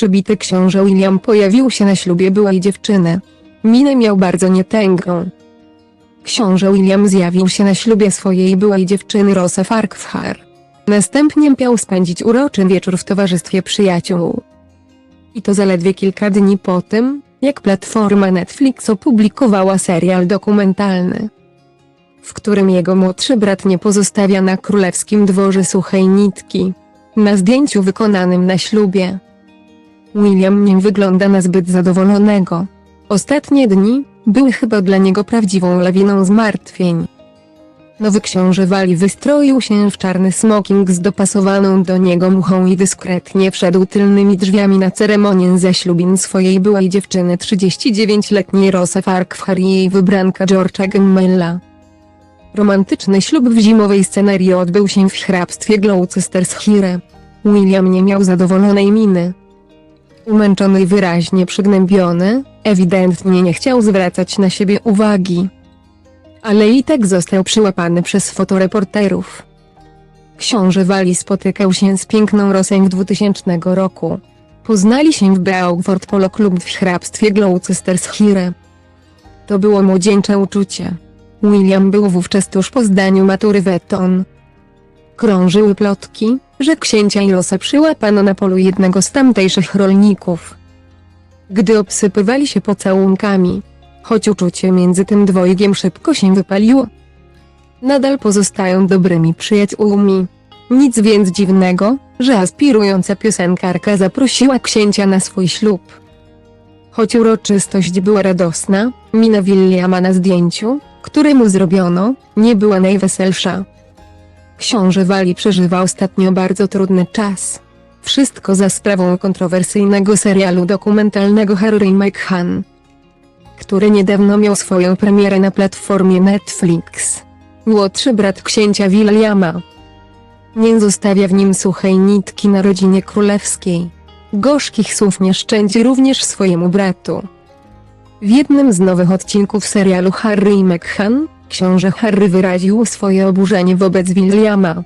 Przybity książę William pojawił się na ślubie byłej dziewczyny. Minę miał bardzo nietęgą. Książę William zjawił się na ślubie swojej byłej dziewczyny Rosa Farquhar. Następnie miał spędzić uroczy wieczór w towarzystwie przyjaciół. I to zaledwie kilka dni po tym, jak platforma Netflix opublikowała serial dokumentalny, w którym jego młodszy brat nie pozostawia na królewskim dworze suchej nitki. Na zdjęciu wykonanym na ślubie. William nie wygląda na zbyt zadowolonego. Ostatnie dni były chyba dla niego prawdziwą lawiną zmartwień. Nowy książę Wali wystroił się w czarny smoking z dopasowaną do niego muchą i dyskretnie wszedł tylnymi drzwiami na ceremonię zaślubin swojej byłej dziewczyny 39-letniej Rosa Farquhar i jej wybranka George'a Gemmella. Romantyczny ślub w zimowej scenerii odbył się w hrabstwie Gloucestershire. William nie miał zadowolonej miny. Umęczony i wyraźnie przygnębiony, ewidentnie nie chciał zwracać na siebie uwagi. Ale i tak został przyłapany przez fotoreporterów. Książę Wali spotykał się z piękną Rosę w 2000 roku. Poznali się w Beaufort Polo Club w hrabstwie Gloucestershire. To było młodzieńcze uczucie. William był wówczas tuż po zdaniu matury Wetton. Krążyły plotki, że księcia i losa przyłapano na polu jednego z tamtejszych rolników. Gdy obsypywali się pocałunkami, choć uczucie między tym dwojgiem szybko się wypaliło. Nadal pozostają dobrymi przyjaciółmi. Nic więc dziwnego, że aspirująca piosenkarka zaprosiła księcia na swój ślub. Choć uroczystość była radosna, mina Williama na zdjęciu, które mu zrobiono, nie była najweselsza. Książę Wali przeżywa ostatnio bardzo trudny czas. Wszystko za sprawą kontrowersyjnego serialu dokumentalnego Harry McCann, który niedawno miał swoją premierę na platformie Netflix. Młodszy brat księcia Williama. Nie zostawia w nim suchej nitki na rodzinie królewskiej. Gorzkich słów nie szczędzi również swojemu bratu. W jednym z nowych odcinków serialu Harry i McCann, książę Harry wyraził swoje oburzenie wobec Williama,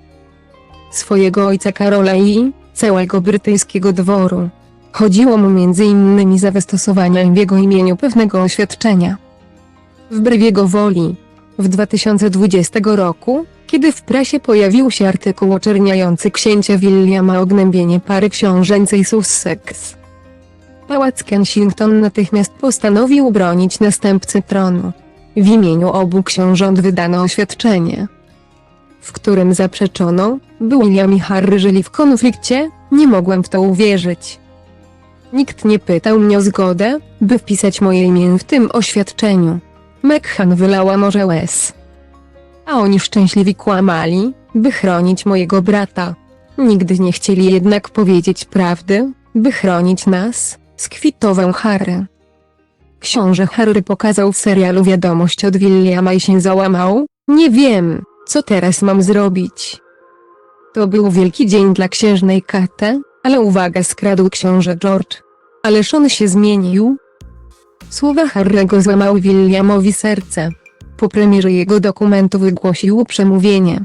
swojego ojca Karola i całego brytyjskiego dworu. Chodziło mu innymi za wystosowanie w jego imieniu pewnego oświadczenia. Wbrew jego woli, w 2020 roku, kiedy w prasie pojawił się artykuł oczerniający księcia Williama o gnębienie pary książęcej Sussex, Pałac Kensington natychmiast postanowił bronić następcy tronu. W imieniu obu książąt wydano oświadczenie, w którym zaprzeczono, by William i Harry żyli w konflikcie, nie mogłem w to uwierzyć. Nikt nie pytał mnie o zgodę, by wpisać moje imię w tym oświadczeniu. Mekhan wylała morze łez. A oni szczęśliwi kłamali, by chronić mojego brata. Nigdy nie chcieli jednak powiedzieć prawdy, by chronić nas, skwitował Harry. Książę Harry pokazał w serialu wiadomość od Williama i się załamał. Nie wiem, co teraz mam zrobić. To był wielki dzień dla księżnej Kate, ale uwaga skradł książę George. Ależ on się zmienił. Słowa Harry'ego złamały Williamowi serce. Po premierze jego dokumentu wygłosił przemówienie.